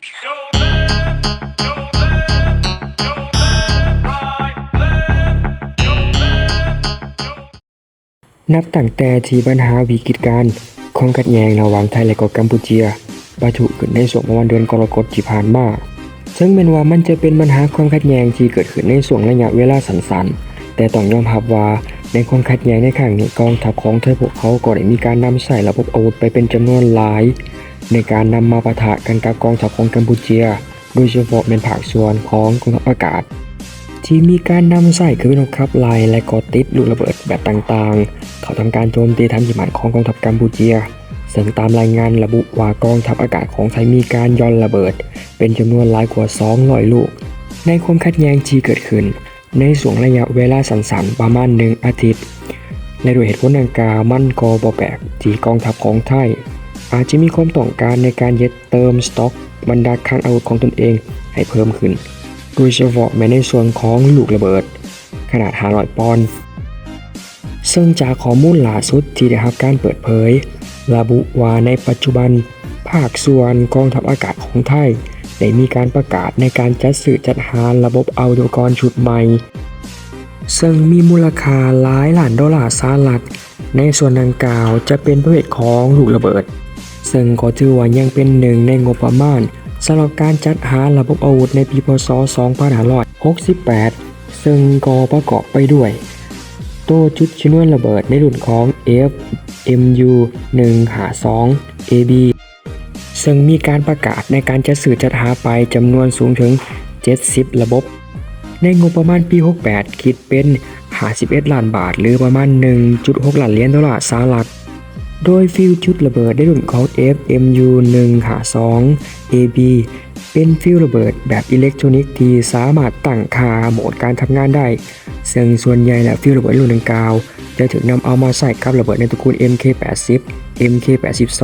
นับตั้งแต่ที่ปัญหาวิกฤตการณ์ความขัดแย้งระหว่างไทยและก็กัมพูเชียปะทุขึ้นในช่วงประมาณเดือนกรกฎที่ผ่านมาซึ่งแม้นว่ามันจะเป็นปัญหาความขัดแย้งที่เกิดขึ้นในช่วงระยะเวลาสั้นๆ แต่ต้องยอมรับว่าในความขัดแย้งในครั้งนี้กองทัพของไทยพวกเขาก็ได้มีการนำใช้ระบบอาวุธไปเป็นจำนวนหลาย ในการนำมาปะทะกันกับกองทัพของกัมพูเชีย โดยเฉพาะเป็นภาคส่วนของกองทัพอากาศ ที่มีการนำใส่เครื่องบินรบขับไล่และก็ติดลูกระเบิดแบบต่างๆ เขาทำการโจมตีฐานที่มั่นของกองทัพกัมพูเชียซึ่งตามรายงานระบุว่ากองทัพอากาศของไทยมีการย่อนระเบิด เป็นจำนวนหลายกว่า 200 ลูก ในความขัดแย้งที่เกิดขึ้น ในช่วงระยะเวลาสั้นๆประมาณหนึ่งอาทิตย์และด้วยเหตุผลดังกล่าวมันก็บ่แปลกที่กองทัพของไทย อาจจะมีความต้องการในการยึดเติมสต็อก บรรดาคลังอาวุธของตนเองให้เพิ่มขึ้น โดยเฉพาะแม้ในส่วนของลูกระเบิด ขนาด500ปอนด์ซึ่งจากข้อมูลล่าสุดที่ได้รับการเปิดเผย ระบุว่าในปัจจุบัน ภาคส่วนกองทัพอากาศของไทย ได้มีการประกาศในการจัดซื้อจัดหาระบบอาอุปกรณ์ชุดใหม่ ซึ่งมีมูลค่าหลายล้านดอลลาร์สหรัฐในส่วนดังกล่าวจะเป็นประเภทของลูกระเบิด ซึ่งก็ถือว่ายังเป็นหนึ่งในงบประมาณสำหรับการจัดหาระบบอาวุธในปีพศ 2568 ซึ่งก็ประกอบไปด้วย ตัวจุดชนวนระเบิดในรุ่นของ FMU 152 AB ซึ่งมีการประกาศในการจัดซื้อจัดหาไปจำนวนสูงถึง 70 ระบบ ในงบประมาณปี 68 คิดเป็น 51 ล้านบาท หรือประมาณ 1.6 ล้านเหรียญดอลลาร์สหรัฐ โดยฟิวจุดระเบิดในรุ่นของ FMU 152 AB เป็นฟิวระเบิดแบบอิเล็กทรอนิกส์ที่สามารถตั้งค่าโหมดการทำงานได้ ซึ่งส่วนใหญ่แล้วฟิวระเบิดรุ่นดังกล่าวจะถูกนำเอามาใส่กับระเบิดในตระกูล MK80 MK82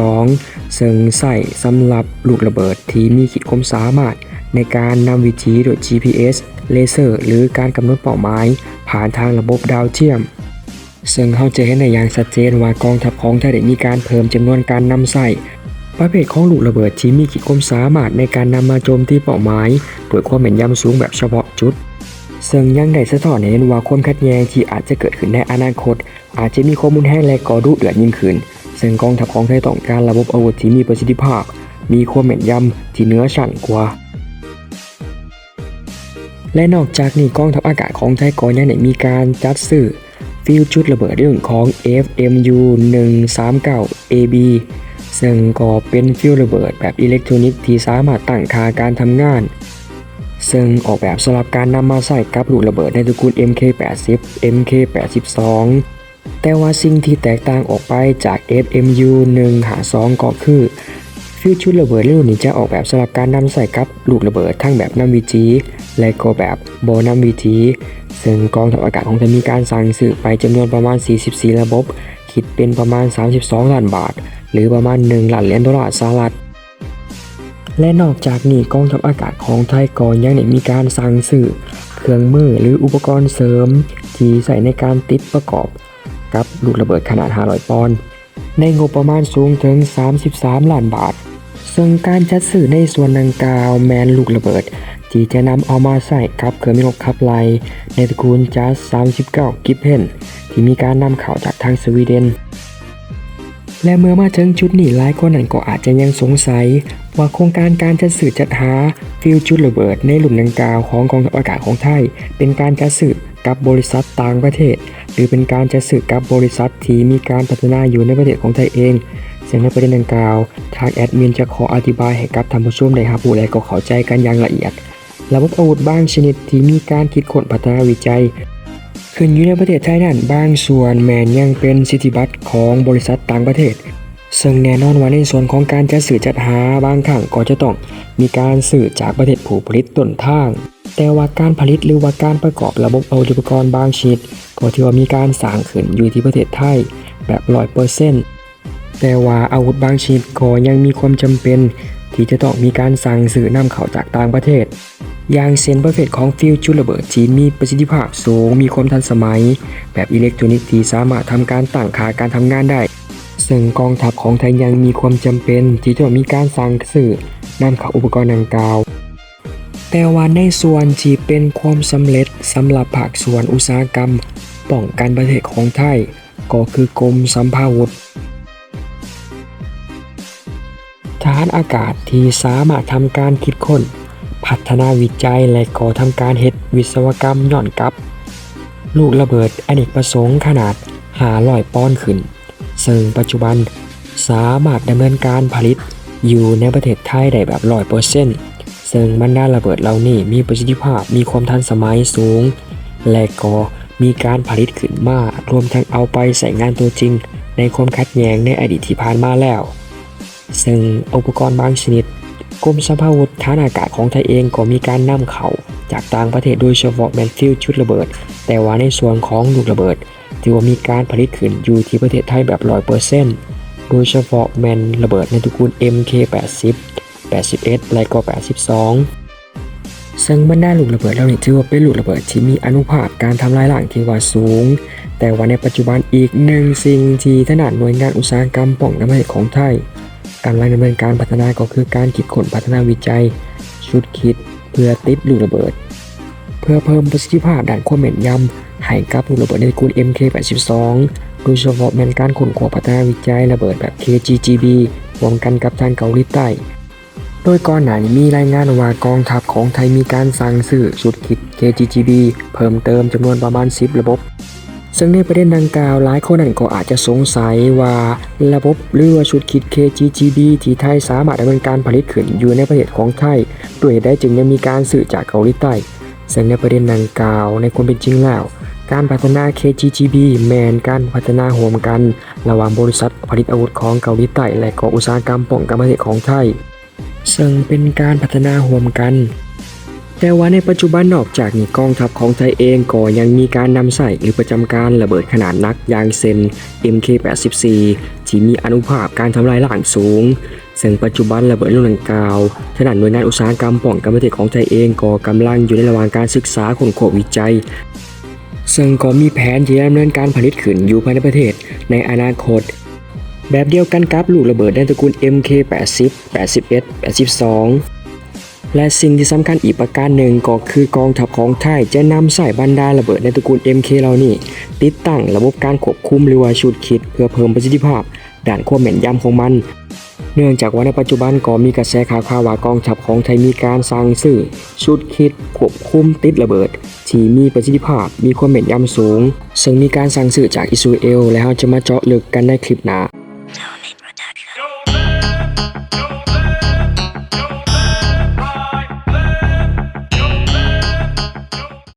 ซึ่งใส่สำหรับลูกระเบิดที่มีขีดคมสามารถ ในการนำวิธีโดย GPS เลเซอร์ หรือการกำหนดเป้าหมาย ผ่านทางระบบดาวเทียม ซึ่งเขาจะเห็นอย่างชัดเจนว่ากองทัพของไทยได้มีการเพิ่มจำนวนการนำใส่ประเภทของลูกระเบิดที่มีขีดความสามารถในการนำมาโจมตีเป้าหมายโดยความแม่นยำสูงแบบเฉพาะจุด ซึ่งยังได้สะท้อนให้เห็นว่าความขัดแย้งที่อาจจะเกิดขึ้นในอนาคต อาจจะมีข้อมูลแห้งและก่อดุเดือดยิ่งขึ้น ซึ่งกองทัพของไทยต้องการระบบอาวุธที่มีประสิทธิภาพ มีความแม่นยำที่เหนือชั้นกว่าและนอกจากนี้กองทัพอากาศของไทยก็ยังได้มีการจัดซื้อ ฟิวชุดระเบิดเรื่องของ FMU 139 AB ซึ่งก็เป็นฟิวระเบิดแบบอิเล็กทรอนิกส์ที่สามารถตั้งค่าการทำงาน ซึ่งออกแบบสำหรับการนำมาใส่กับลูกระเบิดในตระกูล MK80 MK82 แต่ว่าสิ่งที่แตกต่างออกไปจาก FMU 152ก็คือฟิวชุดระเบิดรุ่นนี้จะออกแบบสำหรับการนำใส่กับลูกระเบิดทั้งแบบนำวิธี และก็แบบโบนำวิธีซึ่งกองทัพอากาศของไทยมีการสั่งซื้อไปจำนวนประมาณ 44 ระบบ คิดเป็นประมาณ 32 ล้านบาท หรือประมาณ 1 ล้านเหรียญดอลลาร์สหรัฐและนอกจากนี้กองทัพอากาศของไทยก็ยังได้มีการสั่งซื้อเครื่องมือหรืออุปกรณ์เสริม ที่ใส่ในการติดประกอบ กับลูกระเบิดขนาด 500 ปอนด์ในงบประมาณสูงถึง 33 ล้านบาท ซึ่งการจัดซื้อในส่วนดังกล่าวแมนลูกระเบิด ที่จะนำเอามาใส่กับเครื่องบินรบขับไลในตระกูลจัส39 กิฟเพนที่มีการนำเข้าจากทางสวีเดน และเมื่อมาถึงจุดนี้หลายคนนั้นก็อาจจะยังสงสัย ว่าโครงการการจัดซื้อจัดหาฟิวจุดระเบิดในหลุมดังกล่าวของกองทัพอากาศของไทย เป็นการจัดซื้อกับบริษัทต่างประเทศ หรือเป็นการจัดซื้อกับบริษัทที่มีการพัฒนาอยู่ในประเทศของไทยเอง ซึ่งในประเด็นดังกล่าว ทางแอดมินจะขออธิบายให้กับท่านผู้ชมได้รับรู้และก็เข้าใจกันอย่างละเอียด ระบบอาวุธบางชนิดที่มีการคิดค้นพัฒนาวิจัย ขึ้นอยู่ในประเทศไทยนั้นบางส่วนแมนยังเป็นสิทธิบัตรของบริษัทต่างประเทศ ซึ่งแน่นอนว่าในส่วนของการจัดซื้อจัดหาบางครั้งก็จะต้องมีการซื้อจากประเทศผู้ผลิตต้นทางแต่ว่าการผลิตหรือว่าการประกอบระบบอาวุธอุปกรณ์บางชนิดก็ถือว่ามีการสร้างขึ้นอยู่ที่ประเทศไทยแบบร้อยเปอร์เซ็นต์ แต่ว่าอาวุธบางชนิดก็ยังมีความจำเป็น ที่จะต้องมีการสั่งซื้อนำเข้าจากต่างประเทศ อย่างเช่นประเภทของฟิวจุดระเบิดที่มีประสิทธิภาพสูงมีความทันสมัย แบบอิเล็กทรอนิกส์ที่สามารถทำการตั้งค่าการทำงานได้ ซึ่งกองทัพของไทยยังมีความจำเป็น ที่จะมีการสั่งซื้อนำเข้าอุปกรณ์ดังกล่าวแต่ว่าในส่วนที่เป็นความสำเร็จสำหรับภาคส่วนอุตสาหกรรม ป้องกันประเทศของไทย ก็คือกรมสัมภาวุธานอากาศที่สามารถทำการคิดค้น พัฒนาวิจัยและก่อทำการเฮ็ดวิศวกรรมย้อนกลับ ลูกระเบิดอเนกประสงค์ขนาด500ปอนขึ้น ซึ่งปัจจุบันสามารถดำเนินการผลิตอยู่ในประเทศไทยได้แบบ100%ซึ่งบรรดาระเบิดเหล่านี้มีประสิทธิภาพมีความทันสมัยสูง และก็มีการผลิตขึ้นมารวมทั้งเอาไปใส่งานตัวจริง ในความขัดแย้งในอดีตที่ผ่านมาแล้ว ซึ่งอุปกรณ์บางชนิดกรมสภาวุธฐานอากาศของไทยเองก็มีการนำเข้าจากต่างประเทศโดยเฉพาะแมนฟิลชุดระเบิด แต่ว่าในส่วนของลูกระเบิดถือว่ามีการผลิตขึ้นอยู่ที่ประเทศไทยแบบ100%โดยเฉพาะแมนระเบิดในตระกูล MK80 81 และก็ 82 ซึ่งบรรดาลูกระเบิดเหล่านี้ถือว่าเป็นลูกระเบิดที่มีอนุภาคการทำลายล้างที่ว่าสูง แต่ว่าในปัจจุบันอีกหนึ่งสิ่งที่ถนัดหน่วยงานอุตสาหกรรมป้องกันประเทศของไทย กำลังดำเนินการพัฒนาก็คือการคิดค้นพัฒนาวิจัย ชุดคิดเพื่อติดลูกระเบิด เพื่อเพิ่มประสิทธิภาพด้านความแม่นยำให้กับลูกระเบิดในตระกูล MK82 โดยเฉพาะแมนการค้นคว้าพัฒนาวิจัยระเบิดแบบ KGGB ร่วมกันกับทางเกาหลีใต้โดยก่อนหน้านี้มีรายงานว่ากองทัพของไทยมีการสั่งซื้อชุดคิด KGGB เพิ่มเติมจำนวนประมาณ 10 ระบบ ซึ่งในประเด็นดังกล่าวหลายคนนั้นก็อาจจะสงสัยว่าระบบหรือว่าชุดคิด KGGB ที่ไทยสามารถดำเนินการผลิตขึ้นอยู่ในประเทศของไทยด้วยเหตุใดจึงยังมีการซื้อจากเกาหลีใต้ ซึ่งในประเด็นดังกล่าวในความเป็นจริงแล้ว การพัฒนา KGGB แมนการพัฒนาร่วมกัน ระหว่างบริษัทผลิตอาวุธของเกาหลีใต้และก็อุตสาหกรรมป้องกันประเทศของไทยซึ่งเป็นการพัฒนาร่วมกัน แต่ว่าในปัจจุบันนอกจากนี้กองทัพของไทยเองก็ยังมีการนำใส่หรือประจำการระเบิดขนาดนักอย่างเซน MK84 ที่มีอนุภาพการทำลายล้างสูง ซึ่งปัจจุบันระเบิดรุ่นดังกล่าวขนาดหน่วยงานอุตสาหกรรมป้องกันประเทศของไทยเองก็กำลังอยู่ในระหว่างการศึกษาค้นคว้าวิจัยซึ่งก็มีแผนที่จะดำเนินการผลิตขึ้นอยู่ภายในประเทศในอนาคต แบบเดียวกันกับลูกระเบิดในตระกูล MK80 81 82 และสิ่งที่สำคัญอีกประการหนึ่งก็คือกองทัพของไทยจะนำสายบรรดาระเบิดในตระกูล MK เหล่านี้ ติดตั้งระบบการควบคุมหรือว่าชุดคิด เพื่อเพิ่มประสิทธิภาพ ด้านความแม่นยำของมัน เนื่องจากว่าในปัจจุบันก็มีกระแสข่าวข่าวว่ากองทัพของไทยมีการสั่งซื้อชุดคิด ควบคุมติดระเบิด ที่มีประสิทธิภาพมีความแม่นยำสูง ซึ่งมีการสั่งซื้อจากอิสราเอลและเราจะมาเจาะลึกกันในคลิปหน้า